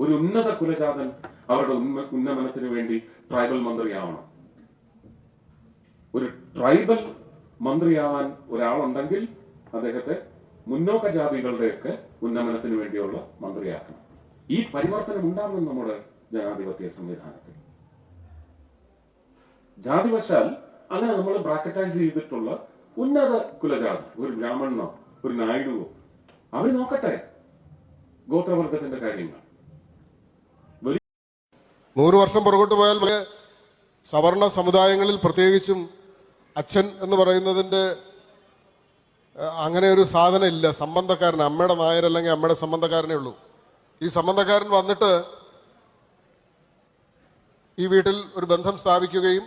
ഒരു ഉന്നത കുലജാതൻ അവരുടെ ഉന്നമനത്തിന് വേണ്ടി ട്രൈബൽ മന്ത്രിയാവണം. ഒരു ട്രൈബൽ മന്ത്രിയാവാൻ ഒരാളുണ്ടെങ്കിൽ അദ്ദേഹത്തെ മുന്നോക്ക ജാതികളുടെയൊക്കെ ഉന്നമനത്തിന് വേണ്ടിയുള്ള മന്ത്രിയാക്കണം. ഈ പരിവർത്തനം ഉണ്ടാവണം നമ്മുടെ ജനാധിപത്യ സംവിധാനത്തിൽ. ജാതിവശാൽ അങ്ങനെ നമ്മൾ ബ്രാക്കറ്റൈസ് ചെയ്തിട്ടുള്ള ഉന്നത കുലജാതി ഒരു ബ്രാഹ്മണനോ ഒരു നായിഡുവോ അവർ നോക്കട്ടെ ഗോത്രവർഗത്തിന്റെ കാര്യങ്ങൾ. നൂറ് വർഷം പുറകോട്ട് പോയാൽ സവർണ സമുദായങ്ങളിൽ പ്രത്യേകിച്ചും അച്ഛൻ എന്ന് പറയുന്നതിന്റെ അങ്ങനെ ഒരു സാധനം ഇല്ല. സംബന്ധക്കാരൻ അമ്മയുടെ നായരല്ലെങ്കിൽ അമ്മയുടെ സംബന്ധക്കാരനേ ഉള്ളൂ. ഈ സംബന്ധക്കാരൻ വന്നിട്ട് ഈ വീട്ടിൽ ഒരു ബന്ധം സ്ഥാപിക്കുകയും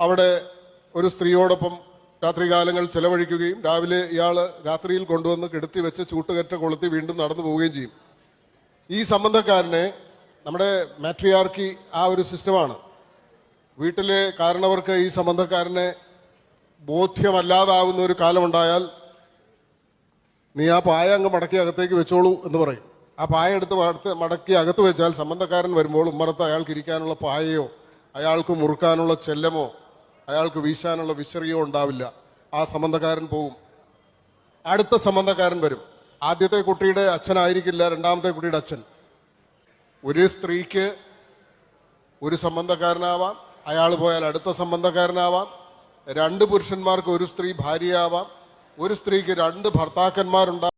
അവിടെ ഒരു സ്ത്രീയോടൊപ്പം രാത്രികാലങ്ങൾ ചെലവഴിക്കുകയും രാവിലെ ഇയാൾ രാത്രിയിൽ കൊണ്ടുവന്ന് കെടുത്തി വെച്ച് ചൂട്ടുകറ്റ കൊളുത്തി വീണ്ടും നടന്നു പോവുകയും ചെയ്യും. ഈ സംബന്ധക്കാരനെ നമ്മുടെ മാട്രിയാർക്കി ആ ഒരു സിസ്റ്റമാണ്. വീട്ടിലെ കാരണവർക്ക് ഈ സംബന്ധക്കാരനെ ബോധ്യമല്ലാതാവുന്ന ഒരു കാലമുണ്ടായാൽ നീ ആ പായ അങ്ങ് മടക്കി അകത്തേക്ക് വെച്ചോളൂ എന്ന് പറയും. ആ പായ എടുത്ത് മടത്ത് മടക്കി അകത്ത് വെച്ചാൽ സംബന്ധക്കാരൻ വരുമ്പോൾ ഉമ്മറത്ത് അയാൾക്ക് ഇരിക്കാനുള്ള പായയോ അയാൾക്ക് മുറുക്കാനുള്ള ചെല്ലമോ അയാൾക്ക് വീശാനുള്ള വിശറിയോ ഉണ്ടാവില്ല. ആ സംബന്ധക്കാരൻ പോവും. അടുത്ത സംബന്ധക്കാരൻ വരും. ആദ്യത്തെ കുട്ടിയുടെ അച്ഛനായിരിക്കില്ല രണ്ടാമത്തെ കുട്ടിയുടെ അച്ഛൻ. ഒരു സ്ത്രീക്ക് ഒരു സംബന്ധക്കാരനാവാം അയാൾ പോയാൽ അടുത്ത സംബന്ധക്കാരനാവാം രണ്ട് പുരുഷന്മാർക്ക് ഒരു സ്ത്രീ ഭാര്യയാവാം ഒരു സ്ത്രീക്ക് രണ്ട് ഭർത്താക്കന്മാരുണ്ടാവും.